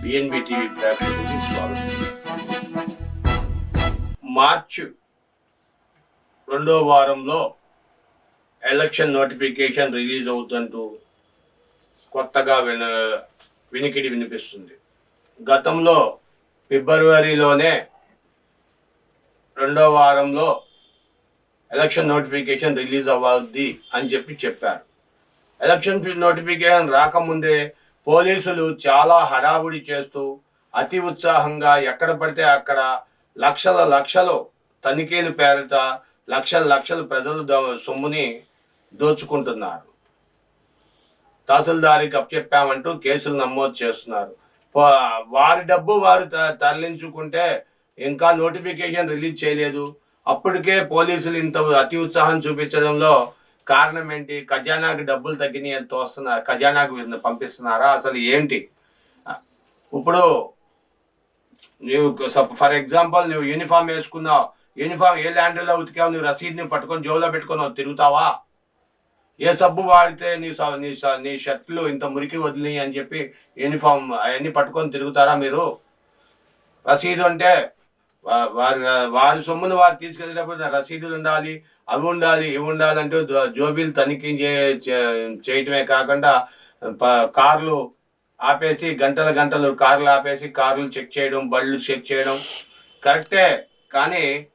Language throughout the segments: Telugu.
బిఎన్బి టీవీ ప్రేక్షకులకి స్వాగతం. మార్చ్ రెండో వారంలో ఎలక్షన్ నోటిఫికేషన్ రిలీజ్ అవుతుంటూ కొత్తగా విన వినికిడి వినిపిస్తుంది. గతంలో ఫిబ్రవరిలోనే రెండో వారంలో ఎలక్షన్ నోటిఫికేషన్ రిలీజ్ అవ్వద్ది అని చెప్పి చెప్పారు. ఎలక్షన్ ఫీల్డ్ నోటిఫికేషన్ రాకముందే పోలీసులు చాలా హడావుడి చేస్తూ అతి ఉత్సాహంగా ఎక్కడ పడితే అక్కడ లక్షల లక్షలు తనిఖీలు పేరిట లక్షల లక్షల ప్రజలు సొమ్ముని దోచుకుంటున్నారు. తహసీల్దారికి అప్పచెప్పామంటూ కేసులు నమోదు చేస్తున్నారు. వారి డబ్బు వారు త- తరలించుకుంటే ఇంకా నోటిఫికేషన్ రిలీజ్ చేయలేదు. అప్పటికే పోలీసులు ఇంత అతి ఉత్సాహం చూపించడంలో కారణం ఏంటి ఖజానాకి డబ్బులు తగ్గినాయి అని తోస్తున్నారు ఖజానాకు పంపిస్తున్నారా? అసలు ఏంటి? ఇప్పుడు నువ్వు ఫర్ ఎగ్జాంపుల్ నువ్వు యూనిఫామ్ వేసుకున్నావు. యూనిఫామ్ ఏ ల్యాండ్లో ఉతికావు? నువ్వు రసీద్ని పట్టుకొని జోబులో పెట్టుకొని తిరుగుతావా? ఏ సబ్బు వాడితే నీ స- నీ స- నీ షర్ట్లు ఇంత మురికి వదిలి అని చెప్పి యూనిఫామ్ అవన్నీ పట్టుకొని తిరుగుతారా మీరు? రసీదు అంటే వారి వారి సొమ్మును వారు తీసుకెళ్ళేటప్పుడు రసీదులు ఉండాలి. అవి ఉండాలి ఇవి ఉండాలంటే జో- జోబీలు తనిఖీ చే- చేయటమే కాకుండా కార్లు ఆపేసి గంటల గంటలు కార్లు ఆపేసి కార్లు చెక్ చేయడం బళ్ళు చెక్ చేయడం. కరెక్టే కానీ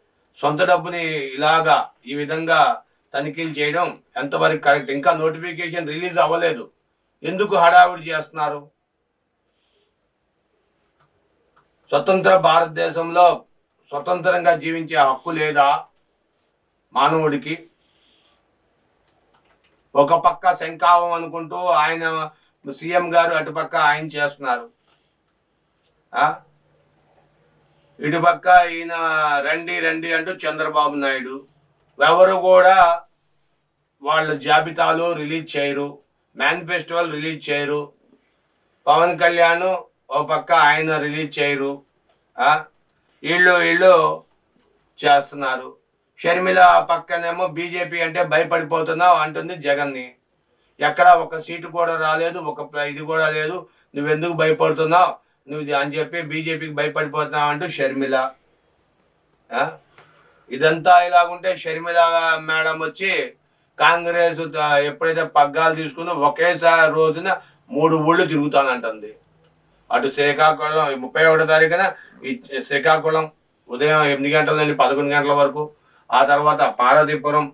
సొంత డబ్బుని ఇలాగా ఈ విధంగా తనిఖీలు చేయడం ఎంతవరకు కరెక్ట్? ఇంకా నోటిఫికేషన్ రిలీజ్ అవ్వలేదు. ఎందుకు హడావుడి చేస్తున్నారు? స్వతంత్ర భారతదేశంలో స్వతంత్రంగా జీవించే హక్కు లేదా? మానవుడికి ఒక పక్క శంఖావం అనుకుంటూ ఆయన సీఎం గారు అటుపక్క ఆయన చేస్తున్నారు. ఇటుపక్క ఈయన రండి రండి అంటూ చంద్రబాబు నాయుడు. ఎవరు కూడా వాళ్ళ జాబితాలు రిలీజ్ చేయరు మేనిఫెస్టోలు రిలీజ్ చేయరు. పవన్ కళ్యాణ్ ఓ పక్క ఆయన రిలీజ్ చేయరు. వీళ్ళు వీళ్ళు చేస్తున్నారు. షర్మిల పక్కనేమో బీజేపీ అంటే భయపడిపోతున్నావు అంటుంది జగన్ని. ఎక్కడ ఒక సీటు కూడా రాలేదు ఒక ఇది కూడా లేదు. నువ్వెందుకు భయపడుతున్నావు? నువ్వు అని చెప్పి బీజేపీకి భయపడిపోతున్నావు అంటూ షర్మిల. ఇదంతా ఇలాగుంటే షర్మిల మేడం వచ్చి కాంగ్రెస్ ఎప్పుడైతే పగ్గాలు తీసుకుని ఒకేసారి రోజున మూడు ఊళ్ళు తిరుగుతానంటుంది. అటు శ్రీకాకుళం ముప్పై ఒకటో తారీఖున ఈ శ్రీకాకుళం ఉదయం ఎనిమిది గంటల నుండి పదకొండు గంటల వరకు ఆ తర్వాత పార్వతీపురం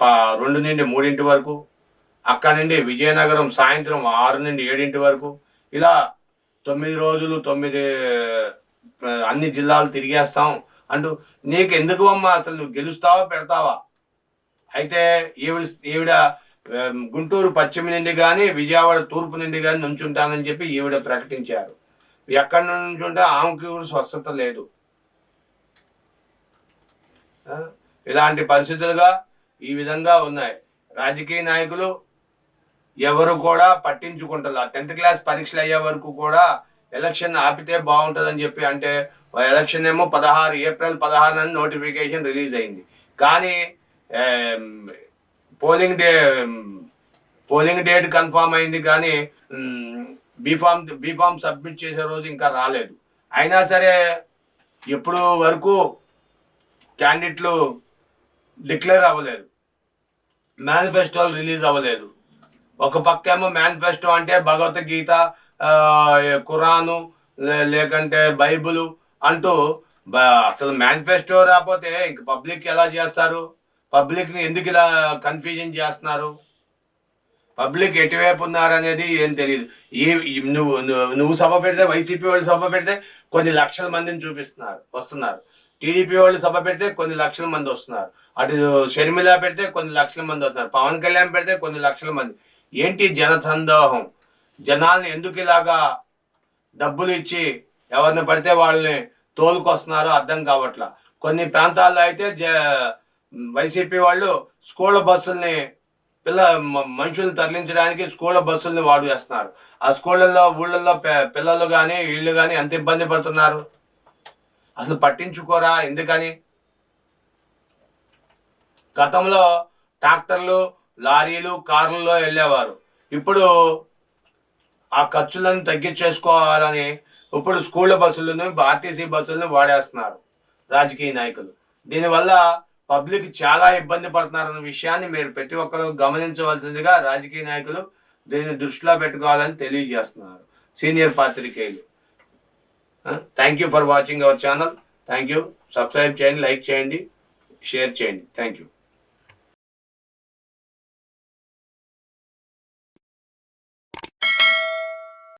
ప- రెండు నుండి మూడింటి వరకు అక్కడ నుండి విజయనగరం సాయంత్రం ఆరు నుండి ఏడింటి వరకు ఇలా తొమ్మిది రోజులు తొమ్మిది అన్ని జిల్లాలు తిరిగేస్తాం అంటూ నీకు ఎందుకు అమ్మా అసలు నువ్వు గెలుస్తావా పెడతావా? అయితే ఈవిడ ఈవిడ గుంటూరు పశ్చిమ నుండి కానీ విజయవాడ తూర్పు నుండి కానీ నుంచుంటానని చెప్పి ఈవిడ ప్రకటించారు. ఎక్కడి నుంచి ఉంటే ఆమెకి కూడా స్వస్థత లేదు. ఇలాంటి పరిస్థితులుగా ఈ విధంగా ఉన్నాయి. రాజకీయ నాయకులు ఎవరు కూడా పట్టించుకుంటారు టెన్త్ క్లాస్ పరీక్షలు అయ్యే వరకు కూడా ఎలక్షన్ ఆపితే బాగుంటుందని చెప్పి అంటే ఎలక్షన్ ఏమో పదహారు ఏప్రిల్ పదహారు నోటిఫికేషన్ రిలీజ్ అయింది. కానీ polling day polling date confirm అయింది కానీ బీఫామ్ బీఫామ్ సబ్మిట్ చేసే రోజు ఇంకా రాలేదు. అయినా సరే ఇప్పుడు వరకు క్యాండిడేట్లు డిక్లేర్ అవ్వలేదు. మేనిఫెస్టోలు రిలీజ్ అవ్వలేదు. ఒక పక్క ఏమో మేనిఫెస్టో అంటే భగవద్గీత ఖురాను లే- లేకంటే బైబిల్ అంటూ అసలు మేనిఫెస్టో రాకపోతే ఇంక పబ్లిక్ ఎలా చేస్తారు? పబ్లిక్ని ఎందుకు ఇలా కన్ఫ్యూజన్ చేస్తున్నారు? పబ్లిక్ ఎటువైపు ఉన్నారనేది ఏం తెలియదు ఈ ఈ- నువ్వు నువ్వు- నువ్వు సభ పెడితే వైసీపీ వాళ్ళు సభ పెడితే కొన్ని లక్షల మందిని చూపిస్తున్నారు వస్తున్నారు. టీడీపీ వాళ్ళు సభ పెడితే కొన్ని లక్షల మంది వస్తున్నారు. అటు షర్మిల పెడితే కొన్ని లక్షల మంది వస్తున్నారు. పవన్ కళ్యాణ్ పెడితే కొన్ని లక్షల మంది. ఏంటి జనసందోహం? జనాల్ని ఎందుకు ఇలాగా డబ్బులు ఇచ్చి ఎవరిని పడితే వాళ్ళని తోలుకొస్తున్నారో అర్థం కావట్లా. కొన్ని ప్రాంతాల్లో అయితే జ వైసీపీ వాళ్ళు స్కూల్ బస్సుల్ని పిల్ల మనుషుల్ని తరలించడానికి స్కూల్ బస్సుల్ని వాడు చేస్తున్నారు ఆ స్కూళ్ళల్లో ఊళ్ళల్లో పిల్లలు కానీ వీళ్ళు కానీ ఎంత ఇబ్బంది పడుతున్నారు? అసలు పట్టించుకోరా? ఎందుకని? గతంలో ట్రాక్టర్లు లారీలు కార్లలో వెళ్ళేవారు. ఇప్పుడు ఆ ఖర్చులను తగ్గించేసుకోవాలని ఇప్పుడు స్కూళ్ళ బస్సులను ఆర్టీసీ బస్సులను వాడేస్తున్నారు రాజకీయ నాయకులు. దీనివల్ల పబ్లిక్ చాలా ఇబ్బంది పడుతున్నారన్న విషయాన్ని మీరు ప్రతి ఒక్కరు గమనించవలసిందిగా రాజకీయ నాయకులు దీన్ని దృష్టిలో పెట్టుకోవాలని తెలియజేస్తున్నారు. సీనియర్ పాత్రికేయులు. Thank you for watching our channel thank you subscribe చేయండి లైక్ చేయండి షేర్ చేయండి. Thank you